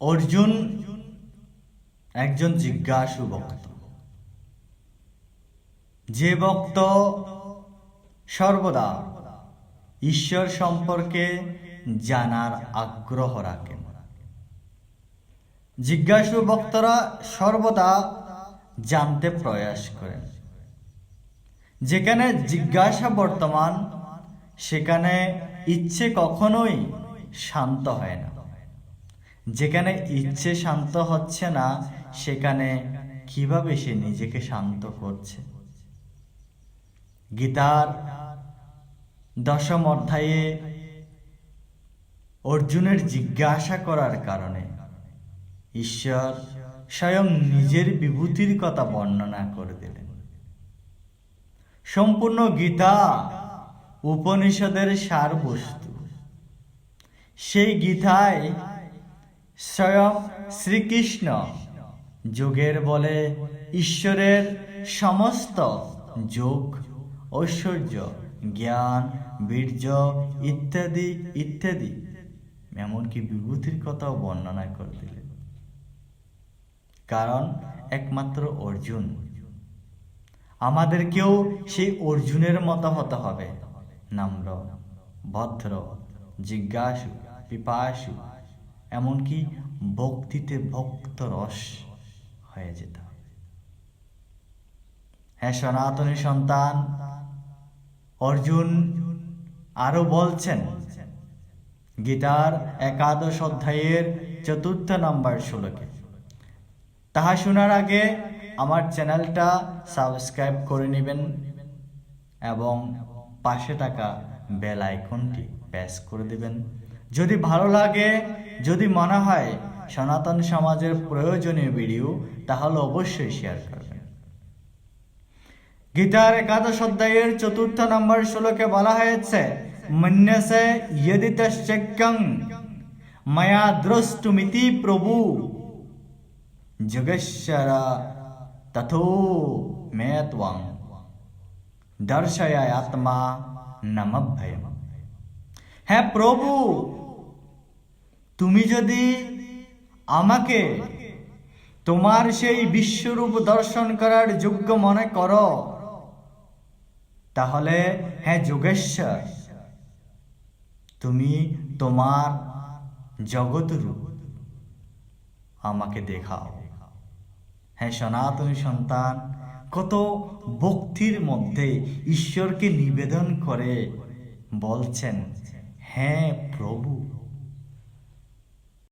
অর্জুন একজন জিজ্ঞাসু ভক্ত। যে ভক্ত সর্বদা ঈশ্বর সম্পর্কে জানার আগ্রহ রাখেন। জিজ্ঞাসু ভক্তরা সর্বদা জানতে প্রয়াস করেন। যেখানে জিজ্ঞাসা বর্তমান, সেখানে ইচ্ছে কখনোই শান্ত হয় না। যেখানে ইচ্ছে শান্ত হচ্ছে না, সেখানে কীভাবে সে নিজেকে শান্ত করছে? গীতার দশম অধ্যায়ে অর্জুনের জিজ্ঞাসা করার কারণে ঈশ্বর স্বয়ং নিজের বিভূতির কথা বর্ণনা করে দিলেন। সম্পূর্ণ গীতা উপনিষদের সার বস্তু সেই গীতায় স্বয়ং শ্রীকৃষ্ণ। যোগের বলে ঈশ্বরের সমস্ত যোগ, ঐশ্বর্য, জ্ঞান, বীর্য ইত্যাদি ইত্যাদি। এমনকি বিভূতির কথাও বর্ণনা করে দিলেন কারণ একমাত্র অর্জুন। আমাদেরকেও সেই অর্জুনের মতো হতে হবে। নম্র, ভদ্র, জিজ্ঞাসু, পিপাসু এমনকি ভক্তিতে ভক্ত রস হয়ে যেতে। হ্যাঁ সনাতনী সন্তান, অর্জুন আরও বলছেন, গীতার একাদশ অধ্যায়ের চতুর্থ নম্বর শ্লোকে, তাহা শোনার আগে আমার চ্যানেলটা সাবস্ক্রাইব করে নেবেন এবং পাশে থাকা বেল আইকনটি প্রেস করে দেবেন। যদি ভালো লাগে, যদি মনে হয় সনাতন সমাজের প্রয়োজনীয় ভিডিও, তাহলে অবশ্যই শেয়ার করবেন। গীতার একাদশ অধ্যায়ের চতুর্থ নম্বর শ্লোকে বলা হয়েছে মায়া দ্রষ্টুমিতি প্রভু জগশ্বর তথো মে ত্বং দর্শয় আত্মা নমভয়ম হ্যাঁ প্রভু তুমি যদি আমাকে তোমার সেই বিশ্বরূপ দর্শন করার যোগ্য মনে করো, তাহলে হ্যাঁ যোগেশ্বর, তুমি তোমার জগৎরূপ আমাকে দেখাও। হ্যাঁ সনাতনী সন্তান, কত ভক্তির মধ্যে ঈশ্বরকে নিবেদন করে বলছেন হ্যাঁ প্রভু